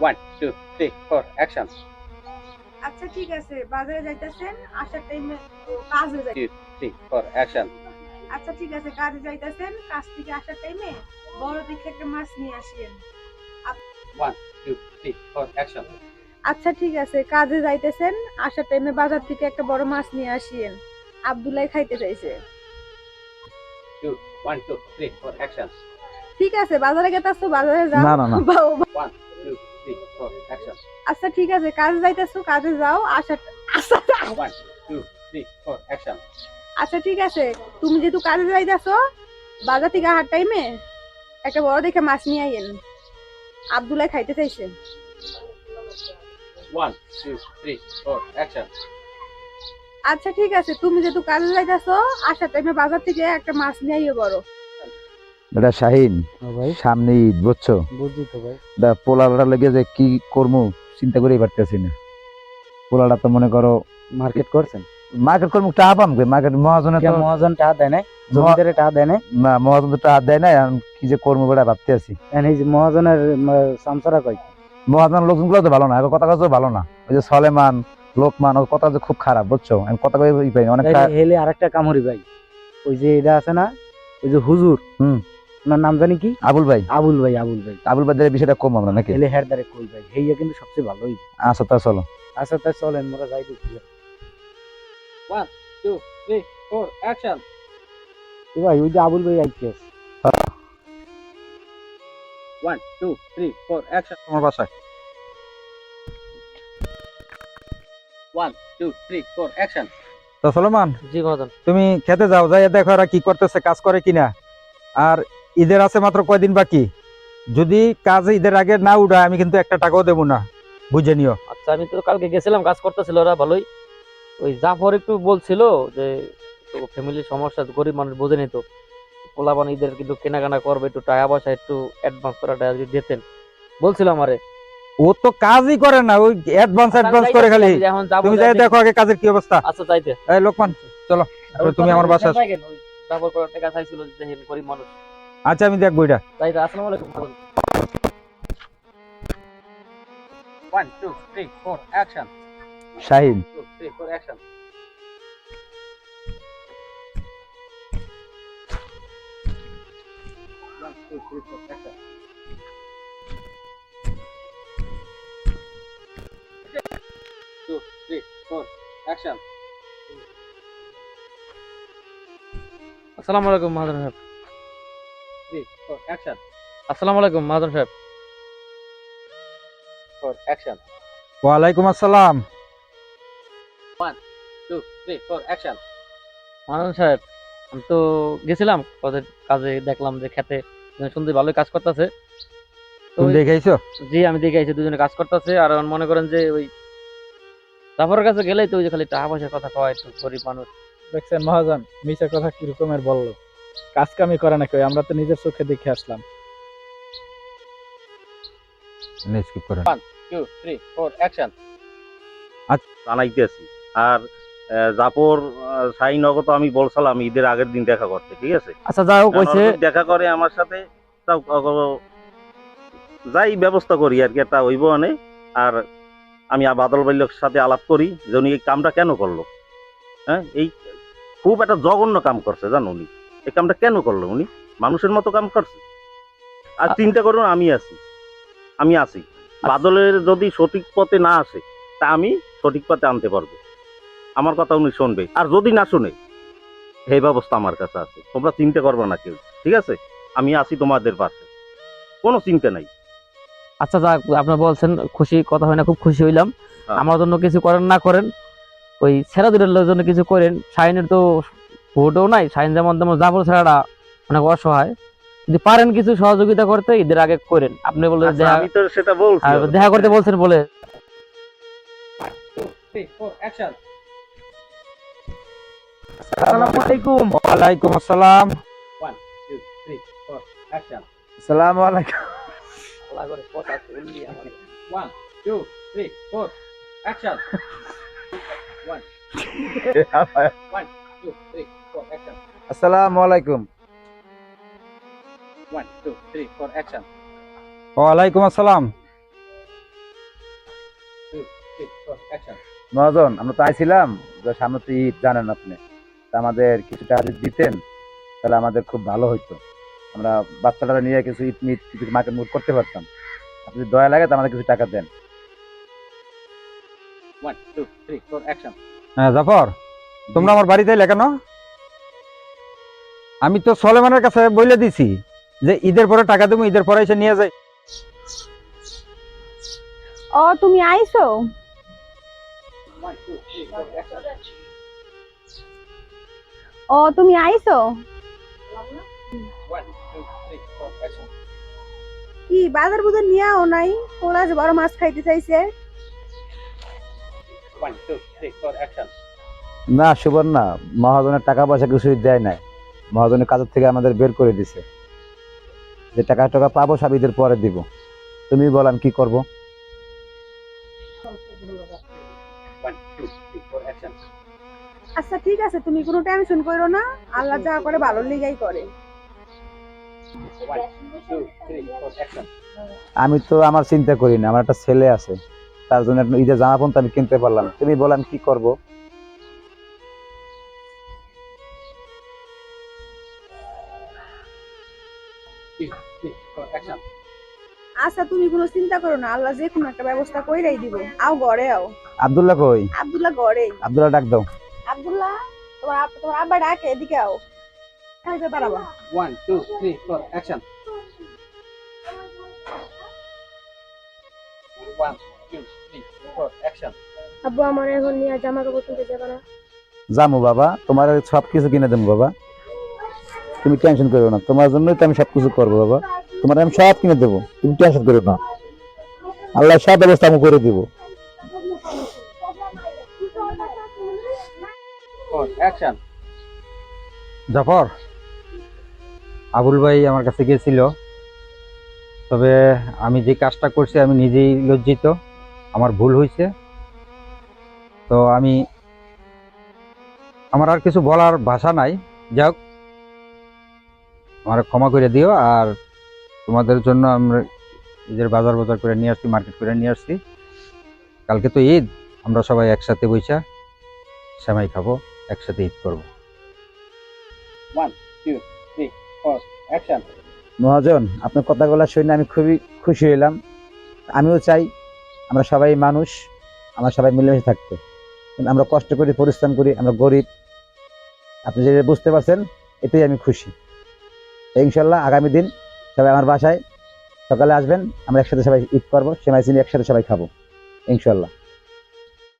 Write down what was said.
One two three four action আচ্ছা ঠিক আছে বাজারে যাইতেছেন আসার টাইমে কাজে যাই থ্রি ফোর অ্যাকশন আচ্ছা ঠিক আছে কাজে যাইতেছেন কাজ থেকে আসার টাইমে বড় দেখে একটা মাছ নিয়ে আসেন। One two three four action আচ্ছা ঠিক আছে কাজে যাইতেছেন আসার টাইমে বাজার থেকে একটা বড় মাছ নিয়ে আসিয়েন আব্দুল্লাহ খাইতে চাইছে। Two one two three four action ঠিক আছে বাজারে গেতাছো বাজারে যাও। না, না, আচ্ছা ঠিক আছে কাজে যাইতেছো কাজে যাও আসার আচ্ছা আচ্ছা ঠিক আছে তুমি যেহেতু কাজে যাইতেছো বাজার থেকে আসার টাইমে একটা বড় দেখে মাছ নিয়ে আইয়েন আব্দুল্লাহ খাইতে চাইছে। আচ্ছা ঠিক আছে তুমি যেহেতু কাজে যাইতেছো আসার টাইমে বাজার থেকে একটা মাছ নিয়ে আইও বড়। এটা শাহিন সামনে ঈদ বুঝছ? পোলাটা লেগে যে কি করব চিন্তা করেই পারতেছি না। পোলাটা তো মনে করো মার্কেট করছেন? মার্কেট করব টাকা পাম মার্কেট মহাজনে তো মহাজন টাকা দেয় জমিদারে টাকা দেয় না মহাজন তো টাকা দেয় না কি যে করব বেটা ভাবতে আছি। এই যে মহাজনের সামসারা কয়? মহাজন লোকজনগুলো তো ভালো না কথা কথা ভালো না। ওই যে সলেমান লোকমান ওর কথা যে খুব খারাপ বুঝছ? আমি কথা কই পাই অনেক হেলে আরেকটা কামড়ি ভাই। ওই যে এটা আছে না? ওই যে হুজুর। হুম। ওনার নাম জানি কি? আবুল ভাই। আবুল ভাই আবুল ভাই। আবুল ভাইদের বিষয়টা কম আমরা নাকি? হেলে হের দ্বারে কই ভাই? হেইয়া কিন্তু সবচেয়ে ভালোই আচ্ছা তা চলো। আচ্ছা তাই চলেন মোরা যাই দেখি। টু থ্রি ফোর অ্যাকশন ভাই ওই যে আবুল ভাই আইতেছে one two three four action তোমার বাসায়। One two three four action তো সলমান জি মহাজন তুমি খেতে যাও যাই দেখো এরা কি করতেছে কাজ করে কিনা। আর ঈদের আছে মাত্র কয়দিন বাকি? যদি কাজ ঈদের আগে না উঠায় আমি কিন্তু একটা টাকাও দেবো না। বুঝে নিও। আচ্ছা আমি তো কালকে গেছিলাম কাজ করতেছিল ওরা ভালোই। ওই জাফর একটু বলছিল যে ফ্যামিলির সমস্যা গরিব মানুষ বোঝে নিত পোলাবান ঈদের কিন্তু কেনাকাটা করবে একটু টাকা পয়সা একটু অ্যাডভান্স করা টাকা যদি দিতেন। বলছিল আমারে। ও তো কাজই করে না ওই অ্যাডভান্স অ্যাডভান্স করে খালি। এখন যাব তুমি যাই দেখো আগে কাজের কি অবস্থা। আচ্ছা যাইতে। এই লোকমান চলো তুমি আমার বাসায় আসো। জাফর করার টাকা চাইছিল দেখেন গরিব মানুষ। আচ্ছা আমি দেখব এটা। যাইতে আসসালামু আলাইকুম one two three four action Shahin. Two three four action one two three four action two three four action আসসালামু আলাইকুম অ্যাকশন আসসালামু আলাইকুম মহাজন সাহেব। ফোর অ্যাকশন ওয়ালাইকুম আসসালাম। Two three four action Mahajan সাহেব আমি তো গেছিলাম ওদের কাজে দেখলাম যে খেতে সুন্দর ভালোই কাজ করতেছে। তো তুমি দেখাইছো? জি আমি দেখে আইছি দুজনে কাজ করতেছে আর মনে করেন যে ওই জাফরের কাছে গেলেই তো ওই যে খালি টাকা পয়সার কথা কয় একটু গরিব মানুষ। দেখছেন মহাজন মিশা কথা কি রকমের বলল। কাজ কামি করে না কেউ আমরা তো নিজের চোখে দেখে আসলাম। স্কিপ করে টু থ্রি ফোর অ্যাকশন জানাইতেছি আর শাহিনগর তো আমি বলছিলাম ঈদের আগের দিন দেখা করতে ঠিক আছে? আচ্ছা যাই হোক কইছে দেখা করে আমার সাথে তাও যাই ব্যবস্থা করি আর কি একটা হইব আনে আর আমি আ- বাদল বাল্যর সাথে আলাপ করি যে উনি এই কামটা কেন করল? হ্যাঁ এই খুব একটা জঘন্য কাম করছে জানো উনি। এই কামটা কেন করল উনি? মানুষের মতো কাম করছে। আর চিন্তা করুন আমি আছি। আমি আছি। বাদলের যদি সঠিক পথে না আসে তা আমি সঠিক পথে আনতে পারব। আমার কথা উনি শুনবে। আর যদি না শুনে এই ব্যবস্থা আমার কাছে আছে। তোমরা চিন্তা করবে না কেউ ঠিক আছে? আমি আছি তোমাদের পাশে। কোনো চিন্তা নাই। আচ্ছা যাক আপনি বলছেন খুশি কথা হয় না খুব খুশি হইলাম। হ্যাঁ। আমার জন্য কিছু করেন না করেন ওই ছেড়া দুটোর জন্য কিছু করেন। শাহিনের তো ভোটও নাই যেমন তেমন জাফর ছেড়াটা অনেক অসহায়। যদি পারেন কিছু সহযোগিতা করতে ঈদের আগে করেন। আপনি বলে আচ্ছা, দেখা আমি তো সেটা বলছি দেখা করতে বলছেন বলে। টু থ্রি ফোর অ্যাকশন আসসালামু আলাইকুম। আসসালাম। One two three four action আসসালামু আলাইকুম। Two three four action one one two three four action আসসালামু আলাইকুম। ওয়ালাইকুম আসসালাম। আমরা তো আইছিলাম যে সামনে তো ঈদ জানেন আপনি। আমাদের কিছু টাকা যদি দিতেন তাহলে আমাদের খুব ভালো হইতো। আমরা বাচ্চাটা নিয়ে কিছু ঈদ মিট কিছু মার্কেট মুট করতে পারতাম। আপনি যদি দয়া লাগে তো আমাদের কিছু টাকা দেন। হ্যাঁ জাফর। তোমরা আমার বাড়িতে এলে কেন? আমি তো সলেমানের কাছে বলে দিছি যে ঈদের পরে টাকা দেবো ঈদের পরে এসে নিয়ে যাই। ও তুমি আইছো? ও তুমি আইছো? কি বাজার বুজার নিয়ে আও নাই? ওরা যে বড় মাছ খাইতে চাইছে। One two three four action না সুবর্ণা মহাজনের টাকা পয়সা কিছুই দেয় নাই। মহাজনের কাজের থেকে আমাদের বের করে দিছে। যে টাকা টাকা পাবো সব ঈদের পরে দিব। তুমি বল আমি কি করব? আচ্ছা ঠিক আছে তুমি কোনো টেনশন করো না। আল্লাহ যা করে ভালো লিগাই করে। আমি তো আমার চিন্তা করি না আমার একটা ছেলে আছে। তার জন্য ঈদের জামা পর্যন্ত আমি কিনতে পারলাম। তুমি বল আমি কি করব? আচ্ছা তুমি কোনো চিন্তা করো না আল্লাহ যে কোনো একটা ব্যবস্থা কইরাই দিব। আও ঘরে আও। আবদুল্লাহ কই? আব্দুল্লাহ ঘরেই আব্দুল্লাহ ডাক দাও। আব্দুল্লাহ তোমার আপ- তোমার আব্বা ডাকে এদিকে আও। খাইতে দাঁড়াবা one two three four action one two three four action আব্বু আমার এখন নিয়ে জামা কাপড় কিনতে যাবে না। যামু বাবা তোমার সব কিছু কিনে দেবো বাবা। তুমি টেনশন করো না তোমার জন্যই তো আমি সব কিছু করব বাবা। তোমার আমি সব কিনে দেবো। তুমি টেনশন করো না। আল্লাহ সব ব্যবস্থা আমি করে দিব। জাফর আবুল ভাই আমার কাছে গেছিল। তবে আমি যে কাজটা করছি আমি নিজেই লজ্জিত। আমার ভুল হয়েছে। তো আমি আমার আর কিছু বলার ভাষা নাই। যাক আমার ক্ষমা করে দিও আর তোমাদের জন্য আমরা ঈদের বাজার বাজার করে নিয়ে আসছি মার্কেট করে নিয়ে আসছি। কালকে তো ঈদ আমরা সবাই একসাথে বৈশা সেমাই খাব একসাথে ঈদ করব। মহাজন আপনার কথাগুলো শুনে আমি খুবই খুশি হইলাম। আমিও চাই আমরা সবাই মানুষ আমরা সবাই মিলেমিশে থাকতে। কিন্তু আমরা কষ্ট করি পরিশ্রম করি আমরা গরিব। আপনি যেটা বুঝতে পারছেন এতেই আমি খুশি। ইনশাল্লাহ আগামী দিন সবাই আমার বাসায়। সকালে আসবেন, আমরা একসাথে সবাই ঈদ করব সেমাই চিনি একসাথে সবাই খাব ইনশাল্লাহ